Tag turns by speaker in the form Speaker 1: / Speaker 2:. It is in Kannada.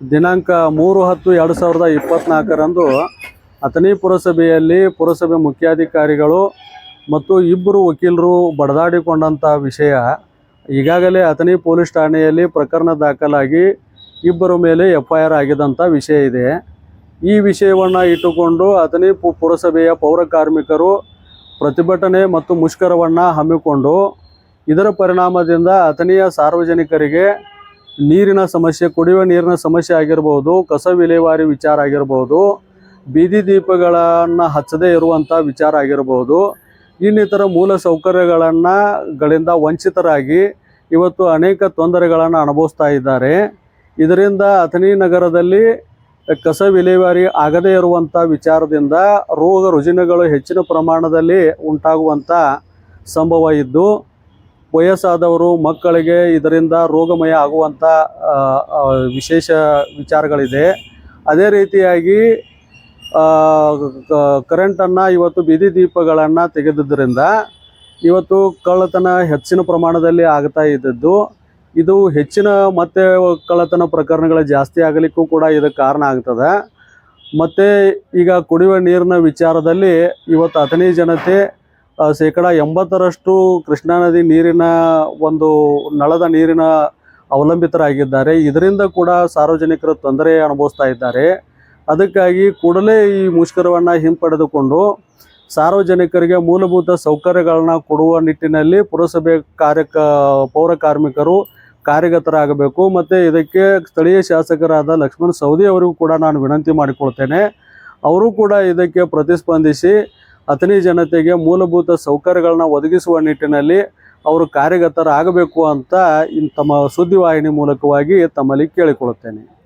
Speaker 1: ದಿನಾಂಕ ಮೂರು ಹತ್ತು ಎರಡು ಸಾವಿರದ ಇಪ್ಪತ್ನಾಲ್ಕರಂದು ಅಥಣಿ ಪುರಸಭೆಯಲ್ಲಿ ಪುರಸಭೆ ಮುಖ್ಯಾಧಿಕಾರಿಗಳು ಮತ್ತು ಇಬ್ಬರು ವಕೀಲರು ಬಡದಾಡಿಕೊಂಡಂಥ ವಿಷಯ. ಈಗಾಗಲೇ ಅಥಣಿ ಪೊಲೀಸ್ ಠಾಣೆಯಲ್ಲಿ ಪ್ರಕರಣ ದಾಖಲಾಗಿ ಇಬ್ಬರ ಮೇಲೆ ಎಫ್ ಐ ಆರ್ ಆಗಿದಂಥ ವಿಷಯ ಇದೆ. ಈ ವಿಷಯವನ್ನು ಇಟ್ಟುಕೊಂಡು ಅಥಣಿ ಪುರಸಭೆಯ ಪೌರ ಕಾರ್ಮಿಕರು ಪ್ರತಿಭಟನೆ ಮತ್ತು ಮುಷ್ಕರವನ್ನು ಹಮ್ಮಿಕೊಂಡು ಇದರ ಪರಿಣಾಮದಿಂದ ಅಥಣಿಯ ಸಾರ್ವಜನಿಕರಿಗೆ ನೀರಿನ ಸಮಸ್ಯೆ, ಕುಡಿಯುವ ನೀರಿನ ಸಮಸ್ಯೆ ಆಗಿರ್ಬೋದು, ಕಸ ವಿಲೇವಾರಿ ವಿಚಾರ ಆಗಿರ್ಬೋದು, ಬೀದಿ ದೀಪಗಳನ್ನು ಹಚ್ಚದೇ ಇರುವಂಥ ವಿಚಾರ ಆಗಿರ್ಬೋದು, ಇನ್ನಿತರ ಮೂಲ ಸೌಕರ್ಯಗಳನ್ನು ಗಳಿಂದ ವಂಚಿತರಾಗಿ ಇವತ್ತು ಅನೇಕ ತೊಂದರೆಗಳನ್ನು ಅನುಭವಿಸ್ತಾ ಇದ್ದಾರೆ. ಇದರಿಂದ ಅಥಣಿ ನಗರದಲ್ಲಿ ಕಸ ವಿಲೇವಾರಿ ಆಗದೇ ಇರುವಂಥ ವಿಚಾರದಿಂದ ರೋಗ ರುಜಿನಗಳು ಹೆಚ್ಚಿನ ಪ್ರಮಾಣದಲ್ಲಿ ಉಂಟಾಗುವಂಥ ಸಂಭವ ಇದ್ದು ವಯಸ್ಸಾದವರು, ಮಕ್ಕಳಿಗೆ ಇದರಿಂದ ರೋಗಮಯ ಆಗುವಂಥ ವಿಶೇಷ ವಿಚಾರಗಳಿದೆ. ಅದೇ ರೀತಿಯಾಗಿ ಕರೆಂಟನ್ನು ಇವತ್ತು ಬೀದಿ ದೀಪಗಳನ್ನು ತೆಗೆದಿದ್ದರಿಂದ ಇವತ್ತು ಕಳ್ಳತನ ಹೆಚ್ಚಿನ ಪ್ರಮಾಣದಲ್ಲಿ ಆಗ್ತಾ ಇದ್ದದ್ದು. ಇದು ಹೆಚ್ಚಿನ ಮತ್ತೆ ಕಳ್ಳತನ ಪ್ರಕರಣಗಳು ಜಾಸ್ತಿ ಆಗಲಿಕ್ಕೂ ಕೂಡ ಇದಕ್ಕೆ ಕಾರಣ ಆಗ್ತದೆ. ಮತ್ತು ಈಗ ಕುಡಿಯುವ ನೀರಿನ ವಿಚಾರದಲ್ಲಿ ಇವತ್ತು ಅಥಣಿ ಜನತೆ ಶೇಕಡ ಎಂಬತ್ತರಷ್ಟು ಕೃಷ್ಣಾ ನದಿ ನೀರಿನ ಒಂದು ನಳದ ನೀರಿನ ಅವಲಂಬಿತರಾಗಿದ್ದಾರೆ. ಇದರಿಂದ ಕೂಡ ಸಾರ್ವಜನಿಕರು ತೊಂದರೆ ಅನುಭವಿಸ್ತಾ ಇದ್ದಾರೆ. ಅದಕ್ಕಾಗಿ ಕೂಡಲೇ ಈ ಮುಷ್ಕರವನ್ನು ಹಿಂಪಡೆದುಕೊಂಡು ಸಾರ್ವಜನಿಕರಿಗೆ ಮೂಲಭೂತ ಸೌಕರ್ಯಗಳನ್ನ ಕೊಡುವ ನಿಟ್ಟಿನಲ್ಲಿ ಪುರಸಭೆ ಕಾರ್ಯಕ, ಪೌರ ಕಾರ್ಮಿಕರು ಕಾರ್ಯಗತರಾಗಬೇಕು. ಮತ್ತು ಇದಕ್ಕೆ ಸ್ಥಳೀಯ ಶಾಸಕರಾದ ಲಕ್ಷ್ಮಣ್ ಸವದಿ ಅವರಿಗೂ ಕೂಡ ನಾನು ವಿನಂತಿ ಮಾಡಿಕೊಳ್ತೇನೆ. ಅವರು ಕೂಡ ಇದಕ್ಕೆ ಪ್ರತಿಸ್ಪಂದಿಸಿ ಅಥಣಿ ಜನತೆಗೆ ಮೂಲಭೂತ ಸೌಕರ್ಯಗಳನ್ನ ಒದಗಿಸುವ ನಿಟ್ಟಿನಲ್ಲಿ ಅವರು ಕಾರ್ಯಗತರಾಗಬೇಕು ಅಂತ ತಮ್ಮ ಸುದ್ದಿವಾಹಿನಿ ಮೂಲಕವಾಗಿ ತಮ್ಮಲ್ಲಿ ಕೇಳಿಕೊಳ್ಳುತ್ತೇನೆ.